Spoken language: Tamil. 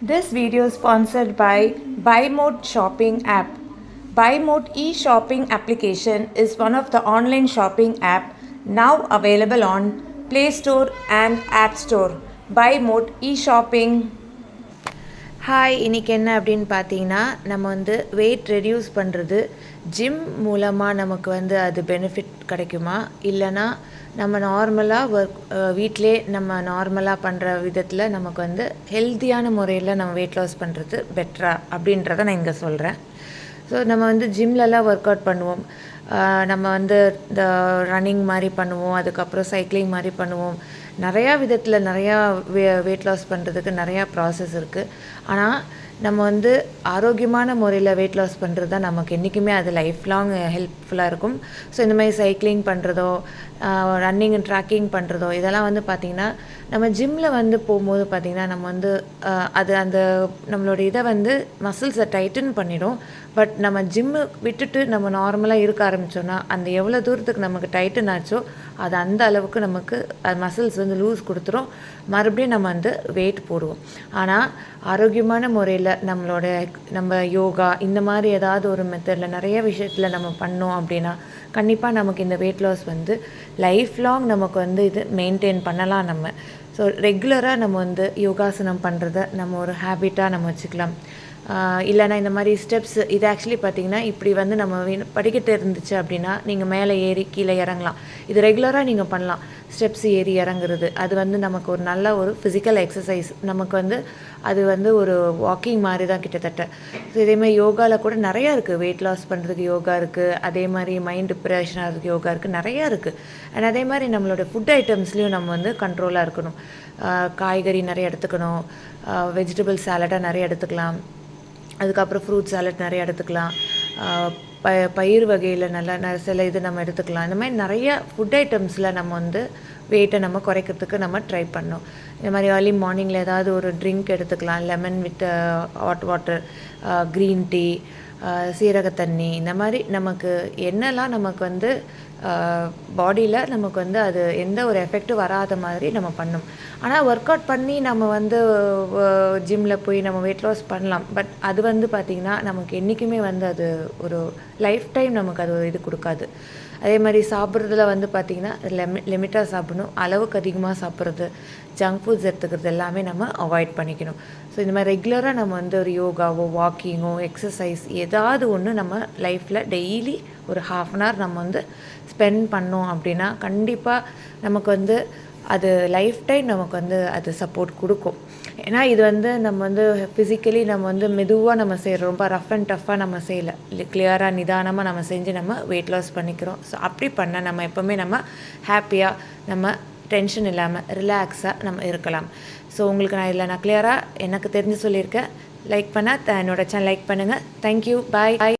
This video is sponsored by BuyMode Shopping app. BuyMode e-shopping application is one of the online shopping app now available on Play Store and App Store. BuyMode e-shopping hi இன்றைக்கி என்ன அப்படின்னு பார்த்தீங்கன்னா நம்ம வந்து வெயிட் ரெடியூஸ் பண்ணுறது ஜிம் மூலமாக நமக்கு வந்து அது பெனிஃபிட் கிடைக்குமா? இல்லைனா நம்ம நார்மலாக ஒர்க் வீட்டிலே நம்ம நார்மலாக பண்ணுற விதத்தில் நமக்கு வந்து ஹெல்த்தியான முறையில் நம்ம வெயிட் லாஸ் பண்ணுறது பெட்டரா அப்படின்றத நான் இங்கே சொல்கிறேன் ஸோ நம்ம வந்து ஜிம்லலாம் ஒர்க் அவுட் பண்ணுவோம். நம்ம வந்து இந்த ரன்னிங் மாதிரி பண்ணுவோம் அதுக்கப்புறம் சைக்கிளிங் மாதிரி பண்ணுவோம். நிறையா விதத்தில் நிறையா வே வெயிட் லாஸ் பண்ணுறதுக்கு நிறையா ப்ராசஸ் இருக்குது ஆனால் நம்ம வந்து ஆரோக்கியமான முறையில் வெயிட் லாஸ் பண்ணுறது தான் நமக்கு என்றைக்குமே அது லைஃப் லாங் ஹெல்ப்ஃபுல்லாக இருக்கும். ஸோ இந்த மாதிரி சைக்கிளிங் பண்ணுறதோ ரன்னிங் அண்ட் ட்ராக்கிங் பண்ணுறதோ இதெல்லாம் வந்து பார்த்திங்கன்னா நம்ம ஜிம்மில் வந்து போகும்போது பார்த்திங்கன்னா நம்ம வந்து அது அந்த நம்மளோட இதை வந்து மசில்ஸை டைட்டன் பண்ணிடும். பட் நம்ம ஜிம்மு விட்டுட்டு நம்ம நார்மலாக இருக்க ஆரம்பித்தோன்னா அந்த எவ்வளோ தூரத்துக்கு நமக்கு டைட்டன் ஆச்சோ அது அந்த அளவுக்கு நமக்கு மசில்ஸ் வந்து லூஸ் கொடுத்துரும். மறுபடியும் நம்ம வந்து வெயிட் போடுவோம். ஆனால் ஆரோக்கியமான முறையில் நம்மளோட நம்ம யோகா இந்த மாதிரி ஏதாவது ஒரு மெத்தடில் நிறைய விஷயத்தில் நம்ம பண்ணோம் அப்படின்னா கண்டிப்பாக நமக்கு இந்த வெயிட் லாஸ் வந்து லைஃப் லாங் நமக்கு வந்து இது மெயின்டைன் பண்ணலாம் நம்ம. ஸோ ரெகுலராக நம்ம வந்து யோகாசனம் பண்ணுறத நம்ம ஒரு ஹேபிட்டாக நம்ம வச்சுக்கலாம். இல்லைனா இந்த மாதிரி ஸ்டெப்ஸ் இது ஆக்சுவலி பார்த்திங்கன்னா இப்படி வந்து நம்ம படிக்கிட்டு படிக்கட்டு இருந்துச்சு அப்படின்னா நீங்கள் மேலே ஏறி கீழே இறங்கலாம். இது ரெகுலராக நீங்கள் பண்ணலாம். ஸ்டெப்ஸ் ஏறி இறங்குறது. அது வந்து நமக்கு ஒரு நல்ல ஒரு ஃபிசிக்கல் எக்ஸசைஸ் நமக்கு வந்து அது வந்து ஒரு வாக்கிங் மாதிரி தான் கிட்டத்தட்ட ஸோ இதேமாதிரி யோகாவில் கூட நிறையா இருக்குது வெயிட் லாஸ் பண்ணுறதுக்கு யோகா இருக்குது அதே மாதிரி மைண்ட் டிப்ரெஷன் ஆகிறதுக்கு யோகா இருக்குது நிறையா இருக்குது அண்ட் அதே மாதிரி நம்மளோட ஃபுட் ஐட்டம்ஸ்லேயும் நம்ம வந்து கண்ட்ரோலாக இருக்கணும். காய்கறி நிறைய எடுத்துக்கணும். வெஜிடபிள் சாலடாக நிறைய எடுத்துக்கலாம். அதுக்கப்புறம் ஃப்ரூட் சாலட் நிறைய எடுத்துக்கலாம். ப பயிர் வகையில் நல்லா ந- சில இது நம்ம எடுத்துக்கலாம். இந்த மாதிரி நிறைய ஃபுட் ஐட்டம்ஸில் நம்ம வந்து வெயிட்டை நம்ம குறைக்கிறதுக்கு நம்ம ட்ரை பண்ணோம் இந்த மாதிரி ஏர்லி மார்னிங்கில் ஏதாவது ஒரு ட்ரிங்க் எடுத்துக்கலாம். Lemon with hot water green tea சீரக தண்ணி. இந்த மாதிரி நமக்கு என்னெல்லாம் நமக்கு வந்து uh, பாடியில் நமக்கு வந்து அது எந்த ஒரு எஃபெக்ட்டும் வராத மாதிரி நம்ம பண்ணணும் ஆனால் ஒர்க் அவுட் பண்ணி நம்ம வந்து uh, ஜிம்மில் போய் நம்ம வெயிட் லாஸ் பண்ணலாம். பட் அது வந்து பார்த்திங்கன்னா நமக்கு என்றைக்குமே வந்து அது ஒரு லைஃப் டைம் நமக்கு அது ஒரு இது கொடுக்காது. அதே மாதிரி சாப்பிட்றதுல வந்து பார்த்திங்கன்னா லிமி லிமிட்டாக சாப்பிடணும். அளவுக்கு அதிகமாக சாப்பிட்றது ஜங்க் ஃபுட்ஸ் எடுத்துக்கிறது எல்லாமே நம்ம அவாய்ட் பண்ணிக்கணும். ஸோ இந்த மாதிரி ரெகுலராக நம்ம வந்து ஒரு யோகாவோ வாக்கிங்கோ எக்ஸசைஸ் ஏதாவது ஒன்று நம்ம லைஃப்பில் டெய்லி ஒரு ஹாஃப் அன் ஹவர் நம்ம வந்து ஸ்பெண்ட் பண்ணோம் அப்படின்னா கண்டிப்பாக நமக்கு வந்து அது லைஃப் டைம் நமக்கு வந்து அது சப்போர்ட் கொடுக்கும். ஏன்னா இது வந்து நம்ம வந்து ஃபிசிக்கலி நம்ம வந்து மெதுவாக நம்ம செய்கிறோம் ரொம்ப ரஃப் அண்ட் டஃப்பாக நம்ம செய்யலை. கிளியராக நிதானமாக நம்ம செஞ்சு நம்ம வெயிட் லாஸ் பண்ணிக்கிறோம். ஸோ அப்படி பண்ண நம்ம எப்போவுமே நம்ம ஹாப்பியாக நம்ம டென்ஷன் இல்லாமல் ரிலாக்ஸாக நம்ம இருக்கலாம். ஸோ உங்களுக்கு நான் இதில் நான் கிளியராக எனக்கு தெரிஞ்சு சொல்லியிருக்கேன். லைக் பண்ணால் என்னோட சேனல் லைக் பண்ணுங்கள் தேங்க்யூ பாய் பாய்